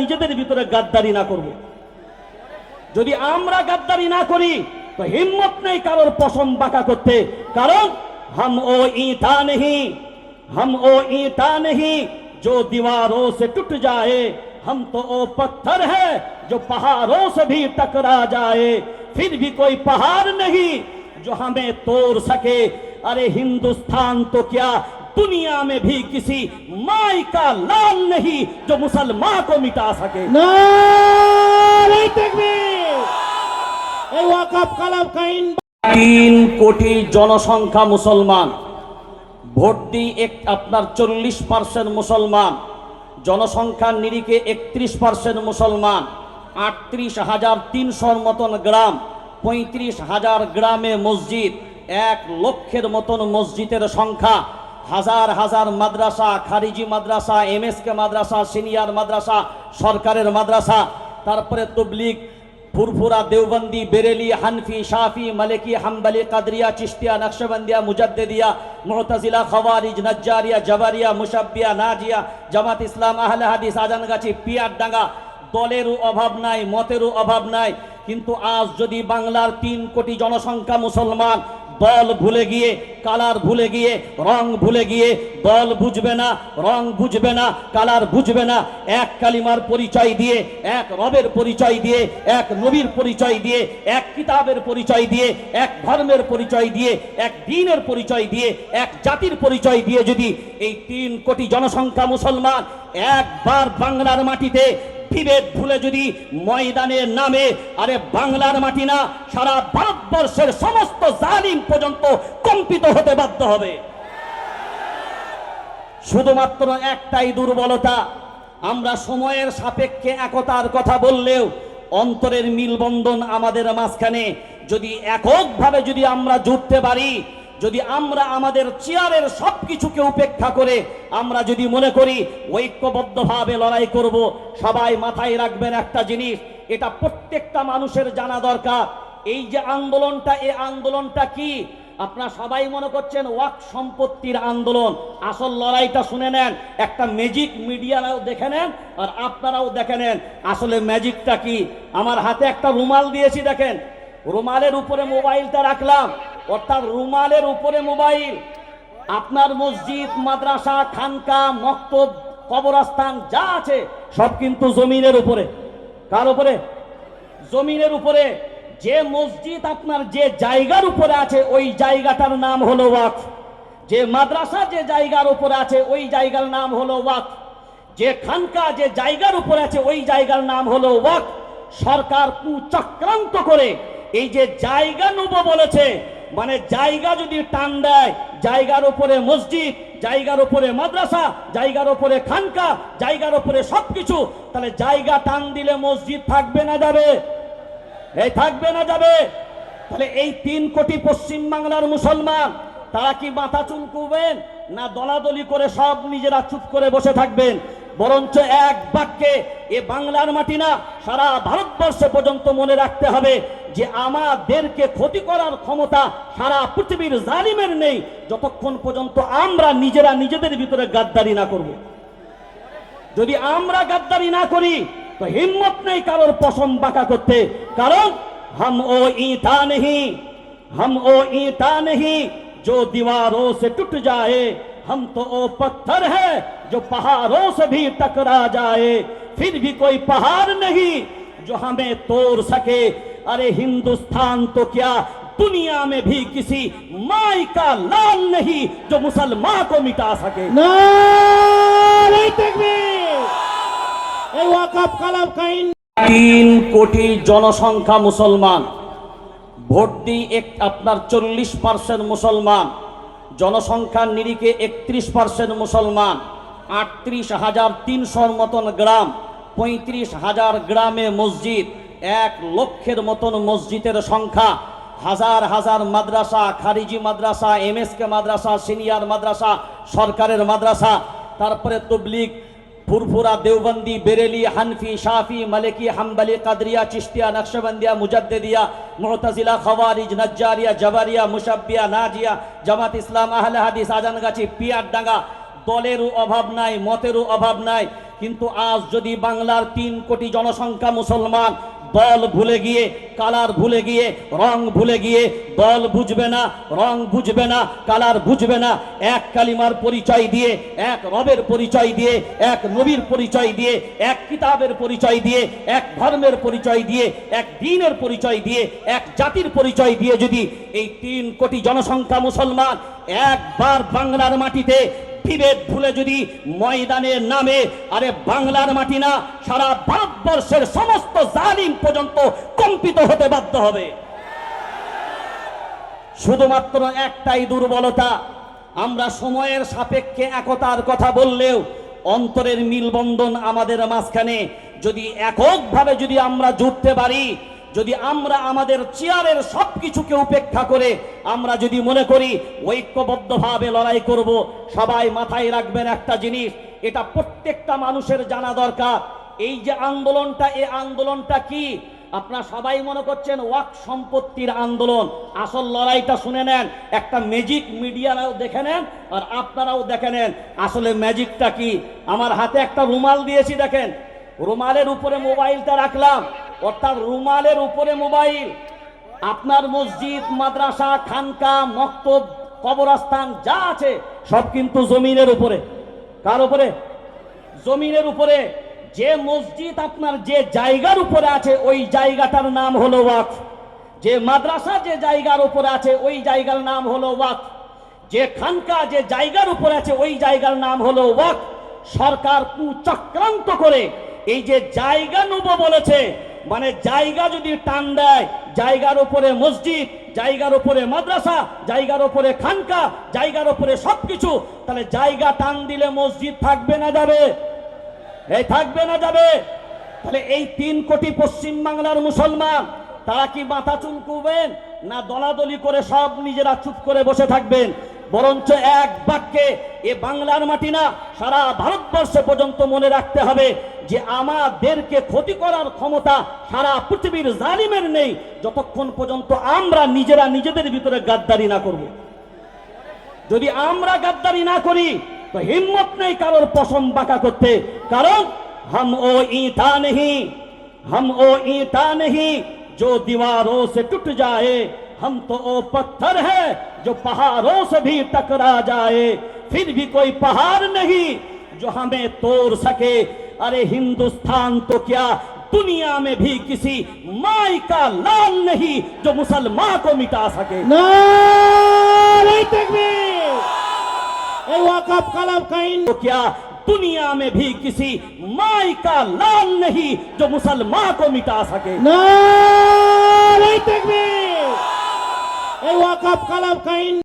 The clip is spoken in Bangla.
নিজেদের ভিতরে গাদ্দারি না করব যদি আমরা গাদ্দারি না করি তো হিম্মত নেই কারোর পশম বাঁকা করতে কারণ हम ओ ईटा नहीं हम ओ ईटा नहीं जो दीवारों से टूट जाए हम तो ओ पत्थर है जो पहाड़ों से भी टकरा जाए फिर भी कोई पहाड़ नहीं जो हमें तोड़ सके अरे हिंदुस्तान तो क्या दुनिया में भी किसी माई का लाल नहीं जो मुसलमान को मिटा सके নারাই তাকবীর এই ওয়াকাব কালাম কাইন তিন কোটি জনসংখ্যা মুসলমান ভোট দিই এক আপনার চল্লিশ পার্সেন্ট মুসলমান জনসংখ্যার নিরিখে একত্রিশ পার্সেন্ট মুসলমান আটত্রিশ হাজার তিনশোর মতন গ্রাম পঁয়ত্রিশ হাজার গ্রামে মসজিদ এক লক্ষের মতন মসজিদের সংখ্যা হাজার হাজার মাদ্রাসা, খারিজি মাদ্রাসা এম এমএসকে মাদ্রাসা, সিনিয়র মাদ্রাসা, সরকারের মাদ্রাসা, তারপরে তবলিগ, ফুরফুরা, দেওবন্দি, বেরেলি, হানফি, শাফি, মালিকি, হাম্বলি, কাদরিয়া চিস্তিয়া নকশবন্দিয়া, মুজদ্দিদিয়া, মুতাজিলা, খওয়ারিজ, নজ্জারিয়া, জবারিয়া, মুশাব্বিয়া, নাজিয়া, জামাত ইসলাম, আহলে হাদিস, আজানগাছি, পিয়ারডাঙ্গা, দলেরও অভাব নাই, মতেরও অভাব নাই, কিন্তু আজ যদি বাংলার তিন কোটি জনসংখ্যা মুসলমান দল ভুলে গিয়ে, কালার ভুলে গিয়ে, রং ভুলে গিয়ে দল বুঝবে না, রং বুঝবে না, কালার বুঝবে না, এক কালিমার পরিচয় দিয়ে, এক রবের পরিচয় দিয়ে, এক নবীর পরিচয় দিয়ে, এক কিতাবের পরিচয় দিয়ে, এক ধর্মের পরিচয় দিয়ে, এক দিনের পরিচয় দিয়ে, এক জাতির পরিচয় দিয়ে যদি এই তিন কোটি জনসংখ্যা মুসলমান একবার বাংলার মাটিতে বিভেদ ভুলে যদি ময়দানের নামে, আরে বাংলার মাটি না, সারা ভারতবর্ষের সমস্ত জালিম পর্যন্ত কম্পিত হতে বাধ্য হবে। শুধুমাত্র একটাই দুর্বলতা, আমরা সময়ের সাপেক্ষে একতার কথা বললেও অন্তরের মিলবন্ধন আমাদের মাঝখানে, যদি এককভাবে যদি আমরা জুটতে পারি যদি আমরা আমাদের চেয়ারের সব কিছুকে উপেক্ষা করে আমরা যদি মনে করি ঐক্যবদ্ধভাবে লড়াই করব, সবাই মাথায় রাখবেন একটা জিনিস, এটা প্রত্যেকটা মানুষের জানা দরকার। এই যে আন্দোলনটা এই আন্দোলনটা কি? আপনারা সবাই মনে করছেন ওয়াক সম্পত্তির আন্দোলন। আসল লড়াইটা শুনে নেন, একটা ম্যাজিক মিডিয়ারাও দেখে নেন আর আপনারাও দেখে নেন। আসলে ম্যাজিকটা কি? আমার হাতে একটা রুমাল দিয়েছি দেখেন। রুমালের উপরে মোবাইলটা রাখলাম। অর্থাৎ রুমালের উপরে মোবাইল, আপনার মসজিদ, মাদ্রাসা, খানকা, মক্তব, কবরস্থান, যা আছে, সব কিন্তু জমিনের উপরে। কার উপরে? জমিনের উপরে। যে মসজিদ আপনার যে জায়গার উপরে আছে, ওই জায়গাটার নাম হলো ওয়াকফ যে মাদ্রাসা যে জায়গার উপরে আছে, ওই জায়গার নাম হলো ওয়াকফ যে খানকা যে জায়গার উপরে আছে, ওই জায়গার নাম হলো ওয়াকফ সরকার কুচক্রান্ত করে, এই যে জায়গা নেব বলেছে মানে জায়গা যদি টান দেয়, জায়গার উপরে মসজিদ, জায়গার উপরে মাদ্রাসা, জায়গার উপরে খানকা, জায়গার উপরে সবকিছু, তাহলে জায়গা টান দিলে মসজিদ থাকবে না যাবে। এই থাকবে না যাবে। তাহলে এই তিন কোটি পশ্চিম বাংলার মুসলমান, তারা কি মাথা চুলকুবেন, না দলাদলি করে সব নিজেরা চুপ করে বসে থাকবেন? বরঞ্চ এক বাক্যে এ বাংলার মাটি না সারা ভারতবর্ষে পর্যন্ত মনে রাখতে হবে যে আমাদেরকে ক্ষতি করার ক্ষমতা সারা পৃথিবীর জালিমের নেই যতক্ষণ পর্যন্ত আমরা নিজেরা নিজেদের ভিতরে গাদ্দারি না করব যদি আমরা গাদ্দারি না করি তো হিম্মত নেই কারোর পশম বাঁকা করতে কারণ हम ओ ईटा नहीं हम ओ ईटा नहीं जो दीवारों से टूट जाए हम तो ओ पत्थर है जो पहाड़ों से भी टकरा जाए फिर भी कोई पहाड़ नहीं जो हमें तोड़ सके अरे हिंदुस्तान तो क्या दुनिया में भी किसी माई का लाल नहीं जो मुसलमान को मिटा सके নারাই তাকবীর এই ওয়াকাব কালাম কাইন তিন কোটি জনসংখ্যা মুসলমান ভোট দিই এক আপনার চল্লিশ পার্সেন্ট মুসলমান জনসংখ্যার নিরিখে একত্রিশ পার্সেন্ট মুসলমান, আটত্রিশ হাজার তিনশোর মতন গ্রাম, পঁয়ত্রিশ হাজার গ্রামে মসজিদ, এক লক্ষের মতন মসজিদের সংখ্যা, হাজার হাজার মাদ্রাসা, খারিজি মাদ্রাসা, এমএসকে মাদ্রাসা, সিনিয়র মাদ্রাসা, সরকারের মাদ্রাসা, তারপরে তবলিগ, ফুরফুরা, দেওবন্দি, বেরেলি, হানফি, শাফি, মালিকি, হাম্বলি, কাদরিয়া, চিশতিয়া, নকশবন্দিয়া, মুজদ্দিদিয়া মুতাজিলা খওয়ারিজ, নজ্জারিয়া, জবারিয়া মুসাব্বিয়া নাজিয়া, জামাত ইসলাম, আহলে হাদিস, আজানগাছি পিয়ারডাঙ্গা দলেরও অভাব নাই, মতেরও অভাব নাই। কিন্তু আজ যদি বাংলার তিন কোটি জনসংখ্যা মুসলমান দল ভুলে গিয়ে, কালার ভুলে গিয়ে, রং ভুলে গিয়ে দল বুঝবে না, রং বুঝবে না, কালার বুঝবে না। এক কালিমার পরিচয় দিয়ে, এক রবের পরিচয় দিয়ে, এক নবীর পরিচয় দিয়ে, এক কিতাবের পরিচয় দিয়ে, এক ধর্মের পরিচয় দিয়ে, এক দিনের পরিচয় দিয়ে, এক জাতির পরিচয় দিয়ে যদি এই তিন কোটি জনসংখ্যা মুসলমান একবার বাংলার মাটিতে বিভেদ ভুলে যদি ময়দানের নামে, আরে বাংলার মাটি না, সারা ভারতবর্ষের সমস্ত জালিম পর্যন্ত কম্পিত হতে বাধ্য হবে। শুধুমাত্র একটাই দুর্বলতা, আমরা সময়ের সাপেক্ষে একতার কথা বললেও অন্তরের মিলবন্ধন আমাদের মাঝখানে। যদি এককভাবে যদি আমরা জুটতে পারি যদি আমরা আমাদের চেয়ারের সব কিছুকে উপেক্ষা করে আমরা যদি মনে করি ঐক্যবদ্ধভাবে লড়াই করব, সবাই মাথায় রাখবেন একটা জিনিস, এটা প্রত্যেকটা মানুষের জানা দরকার। এই যে আন্দোলনটা এই আন্দোলনটা কি? আপনারা সবাই মনে করছেন ওয়াক সম্পত্তির আন্দোলন। আসল লড়াইটা শুনে নেন, একটা ম্যাজিক মিডিয়ারাও দেখে নেন আর আপনারাও দেখে নেন। আসলে ম্যাজিকটা কি? আমার হাতে একটা রুমাল দিয়েছি দেখেন। রুমালের উপরে মোবাইলটা রাখলাম। অর্থাৎ রুমালের উপরে মোবাইল, আপনার মসজিদ, মাদ্রাসা, খানকা, মক্তব, কবরস্থান, যা আছে, সব কিন্তু জমিনের উপরে। কার উপরে? জমিনের উপরে। যে মসজিদ আপনার যে জায়গার উপরে আছে, ওই জায়গাটার নাম হলো ওয়াকফ যে মাদ্রাসা যে জায়গার উপরে আছে, ওই জায়গার নাম হলো ওয়াকফ যে খানকা যে জায়গার উপরে আছে, ওই জায়গার নাম হলো ওয়াকফ সরকার কুচক্রান্ত করে, এই যে জায়গা নেব বলেছে মানে জায়গা যদি টান দেয়, জায়গার উপরে মসজিদ, জায়গার উপরে মাদ্রাসা, জায়গার উপরে খানকা, জায়গার উপরে সবকিছু, তাহলে জায়গা টান দিলে মসজিদ থাকবে না যাবে। এই থাকবে না যাবে। তাহলে এই তিন কোটি পশ্চিম বাংলার মুসলমান, তারা কি মাথা চুলকুবেন না দলাদলি করে সব নিজেরা চুপ করে বসে থাকবেন? বরঞ্চ এক বাক্যে এ বাংলার মাটি না সারা ভারতবর্ষ পর্যন্ত মনে রাখতে হবে যে আমাদেরকে ক্ষতি করার ক্ষমতা সারা পৃথিবীর জালিমের নেই যতক্ষণ পর্যন্ত আমরা নিজেরা নিজেদের ভিতরে গাদ্দারি না করব যদি আমরা গাদ্দারি না করি তো হিম্মত নেই কারোর পশম বাঁকা করতে কারণ हम ओ ईटा नहीं हम ओ ईटा नहीं जो दीवारों से टूट जाए हम तो वो पत्थर है जो पहाड़ों से भी टकरा जाए। फिर भी कोई पहाड़ नहीं जो हमें तोड़ सके। अरे हिंदुस्तान तो क्या दुनिया में भी किसी माई का लाल नहीं जो मुसलमान को मिटा सके। कलम कहीं। तो क्या दुनिया में भी किसी माई का लाल नहीं जो मुसलमान को मिटा सके। नहीं तकबीर। এই ওয়াকাব কালাম কাইন